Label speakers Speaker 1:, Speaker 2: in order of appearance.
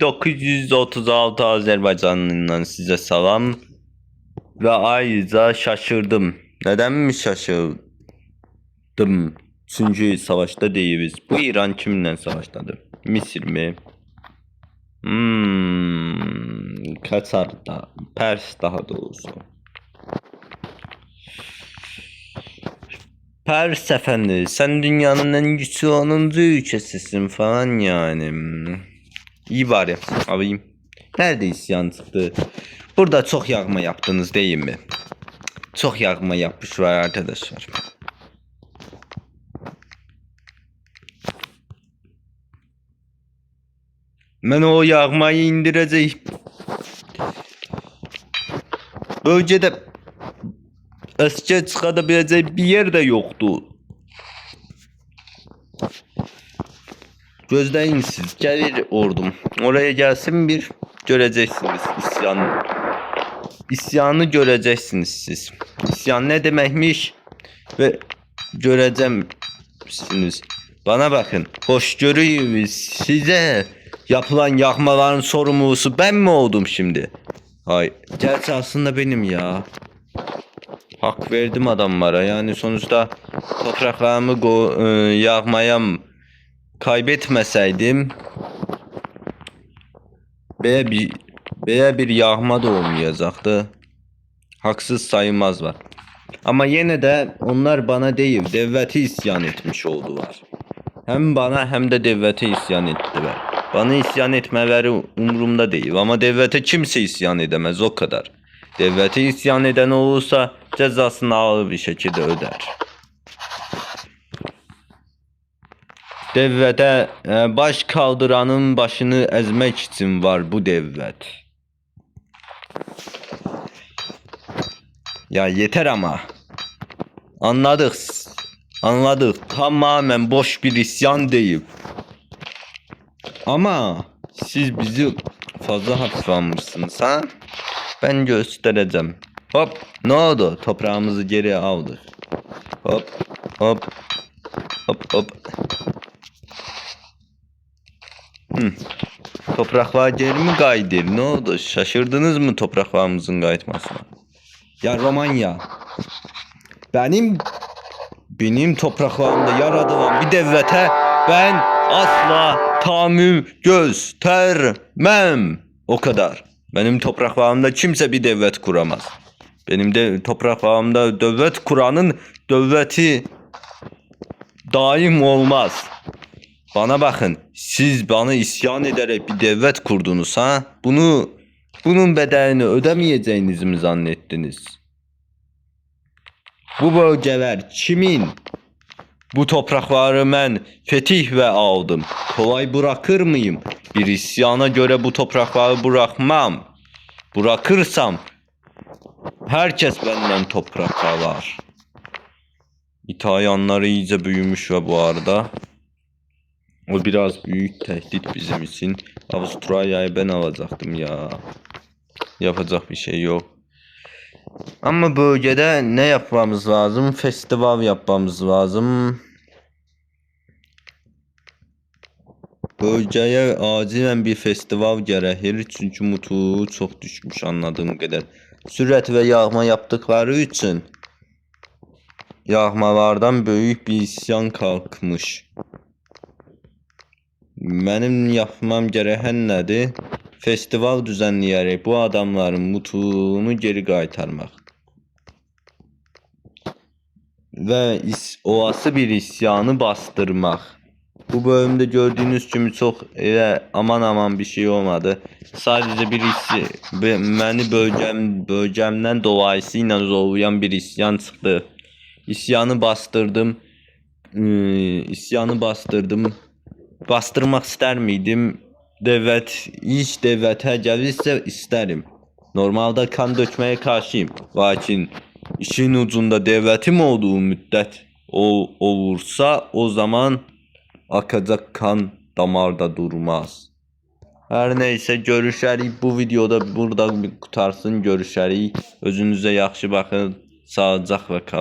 Speaker 1: 1936 Azerbaycan'ından size selam. Ve ayrıca şaşırdım. Neden mi şaşırdım? Çünkü savaşta değiliz. Bu İran kiminle savaştadır? Mısır mı? Hmm, Katar'da. Pers daha doğrusu. Pers efendi sen dünyanın en güçlü 10. ülkesisin falan yani. İyi ya alayım. Nerede isyan çıktı? Burada çok yağma yaptınız değil mi? Çok yağma yapmış var arkadaşlar. Ben o yağmayı indireceğim. Bölgede eski çıkartabileceği bir yer de yoktu. Gözleyin siz. Gelir ordum. Oraya gelsin bir göreceksiniz isyanı. İsyanı göreceksiniz siz. İsyan ne demekmiş? Ve göreceksiniz. Bana bakın. Hoşgörüyü size yapılan yakmaların sorumlusu ben mi oldum şimdi? Hayır. Gerçi aslında benim ya. Hak verdim adamlara. Yani sonuçta topraklarımı go- e, yakmaya kaybetmeseydim B'ye bir B'ye bir yağma da olmayacaktı. Haksız sayılmaz var. Ama yine de onlar bana değil devleti isyan etmiş oldular. Hem bana hem de devlete isyan ettiler. Bana isyan etmeleri umurumda değil ama devlete kimse isyan edemez o kadar. Devlete isyan eden olursa cezasını ağır bir şekilde öder. Devlete e, baş kaldıranın başını ezmek için var bu devlet. Ya yeter ama. Anladık. Anladık. Tamamen boş bir isyan değil. Ama siz bizi fazla hafife almışsınız ha? Ben göstereceğim. Hop ne oldu? Toprağımızı geri aldık. Hop hop hop hop. Hı. Topraklar geri mi kaydır? Ne oldu? Şaşırdınız mı topraklarımızın kaytmasına? Ya Romanya. Benim benim topraklarımda yaratılan bir devlete ben asla tahammül göstermem. O kadar. Benim topraklarımda kimse bir devlet kuramaz. Benim de topraklarımda devlet kuranın devleti daim olmaz. Bana bakın. Siz bana isyan ederek bir devlet kurdunuz ha? Bunu bunun bedelini ödemeyeceğinizi mi zannettiniz? Bu bölgeler kimin? Bu toprakları ben fetih ve aldım. Kolay bırakır mıyım? Bir isyana göre bu toprakları bırakmam. Bırakırsam herkes benden toprak alır. İtalyanları iyice büyümüş ve bu arada. O biraz büyük tehdit bizim için. Avustralya'yı ben alacaktım ya. Yapacak bir şey yok. Ama bölgede ne yapmamız lazım? Festival yapmamız lazım. Bölgeye acilen bir festival gerekir. Çünkü mutu çok düşmüş anladığım kadar. Sürət ve yağma yaptıkları için yağmalardan büyük bir isyan kalkmış. Benim yapmam gereken nedir? Festival düzenleyerek bu adamların mutluluğunu geri qaytarmaq. Ve is olası bir isyanı bastırmaq. Bu bölümde gördüğünüz kimi çok elə aman aman bir şey olmadı. Sadece bir isy be- məni bölgəm bölgəmdən dolayısıyla zorlayan bir isyan çıktı. İsyanı bastırdım. Ee, isyanı bastırdım. Bastırmaq istər miydim? Devlet, iş devlete gelirse isterim. Normalde kan dökmeye karşıyım. Lakin işin ucunda devletim olduğu müddet o olursa o zaman akacak kan damarda durmaz. Her neyse görüşərik. Bu videoda burada qutarsın görüşərik. Özünüzə yaxşı baxın. Sağlıcaqla qalın.